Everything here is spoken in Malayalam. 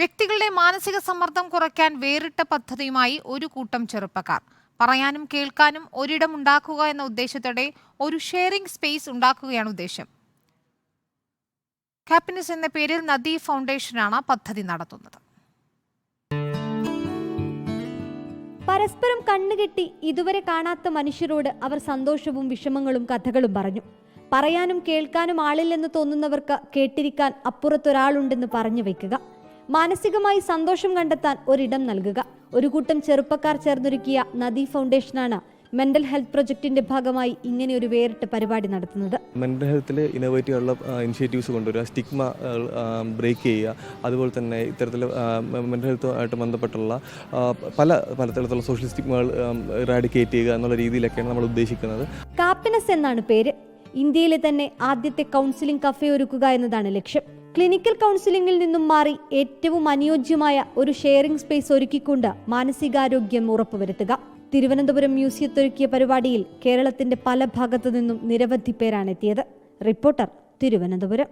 വ്യക്തികളുടെ മാനസിക സമ്മർദ്ദം കുറയ്ക്കാൻ വേറിട്ട പദ്ധതിയുമായി ഒരു കൂട്ടം ചെറുപ്പക്കാർ. പറയാനും കേൾക്കാനും ഒരിടം ഉണ്ടാക്കുക എന്ന ഉദ്ദേശത്തോടെ ഒരു ഷെയറിംഗ് സ്പേസ് ഉണ്ടാക്കുകയാണ് ഉദ്ദേശം. ഹാപ്പിനെസ് എന്ന പേരിൽ നദി ഫൗണ്ടേഷനാണ് പദ്ധതി നടത്തുന്നത്. പരസ്പരം കണ്ണുകെട്ടി ഇതുവരെ കാണാത്ത മനുഷ്യരോട് അവർ സന്തോഷവും വിഷമങ്ങളും കഥകളും പറഞ്ഞു. പറയാനും കേൾക്കാനും ആളില്ലെന്ന് തോന്നുന്നവർക്ക് കേട്ടിരിക്കാൻ അപ്പുറത്തൊരാളുണ്ടെന്ന് പറഞ്ഞു വെക്കുക. മാനസികമായി സന്തോഷം കണ്ടെത്താൻ ഒരിടം നൽകുക. ഒരു കൂട്ടം ചെറുപ്പക്കാർ ചേർന്നൊരുക്കിയ നദി ഫൗണ്ടേഷനാണ് മെന്റൽ ഹെൽത്ത് പ്രൊജക്ടിന്റെ ഭാഗമായി ഇങ്ങനെ ഒരു വേറിട്ട പരിപാടി നടത്തുന്നത്. മെന്റൽ ഹെൽത്തിൽ ഇന്നോവേറ്റീവ് ഉള്ള ഇനിഷ്യേറ്റീവ്സ് കൊണ്ടുവരിക സ്റ്റിഗ്മ ബ്രേക്ക് ചെയ്യുക അതുപോലെ തന്നെ ഇത്തരത്തിൽ മെന്റൽ ഹെൽത്തുമായിട്ട് ബന്ധപ്പെട്ടുള്ള പല പലതരത്തിലുള്ള സോഷ്യൽ സ്റ്റിഗ്മകൾ റാഡിക്കേറ്റ് ചെയ്യുക എന്നുള്ള രീതിയിലൊക്കെയാണ് നമ്മൾ ഉദ്ദേശിക്കുന്നത്. കാപ്പിനസ് എന്നാണ് പേര്. ഇന്ത്യയിലെ തന്നെ ആദ്യത്തെ കൗൺസിലിംഗ് കഫേ ഒരുക്കുക എന്നതാണ് ലക്ഷ്യം. ക്ലിനിക്കൽ കൗൺസിലിംഗിൽ നിന്നും മാറി ഏറ്റവും അനുയോജ്യമായ ഒരു ഷെയറിംഗ് സ്പേസ് ഒരുക്കിക്കൊണ്ട് മാനസികാരോഗ്യം ഉറപ്പുവരുത്തുക. തിരുവനന്തപുരം മ്യൂസിയത്തൊരുക്കിയ പരിപാടിയിൽ കേരളത്തിന്റെ പല ഭാഗത്തു നിന്നും നിരവധി പേരാണ് എത്തിയത്. റിപ്പോർട്ടർ തിരുവനന്തപുരം.